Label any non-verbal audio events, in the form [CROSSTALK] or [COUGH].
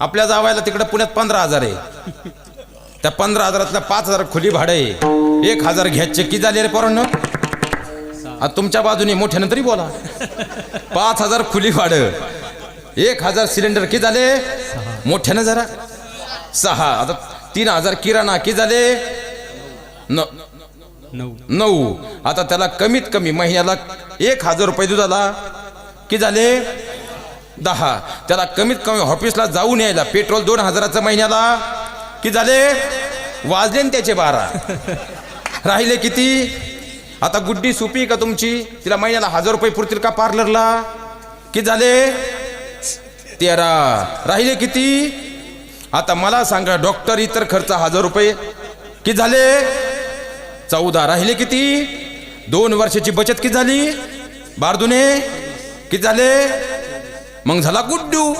आपल्या जावायला तिकडे पुण्यात पंधरा हजार आहे. त्या पंधरा हजारातल्या पाच हजार खुली भाडं आहे. एक हजार घ्यायचे की झाले रे पोरांनो. आता तुमच्या बाजूने मोठ्यानं तरी बोला. पाच हजार खुली भाडं. एक हजार सिलेंडर की झाले? मोठ्यानं जरा. सहा. आता तीन हजार किराणा की झाले? न नऊ. नऊ. आता त्याला कमीत कमी महिन्याला एक हजार रुपये दुधाला. की झाले? दहा. त्याला कमीत कमी ऑफिसला जाऊन यायला पेट्रोल दोन हजाराचं महिन्याला. की झाले? वाजले न त्याचे बारा. [LAUGHS] राहिले किती? आता गुड्डी सुपी का तुमची? तिला महिन्याला हजार रुपये पुरतील का पार्लरला की झाले? तेरा. राहिले किती? आता मला सांगा डॉक्टर इतर खर्च हजार रुपये. की झाले? चौदा. राहिले किती? दोन वर्षाची बचत किती झाली? बारदुने? किती झाले? मग झाला गुड्डू.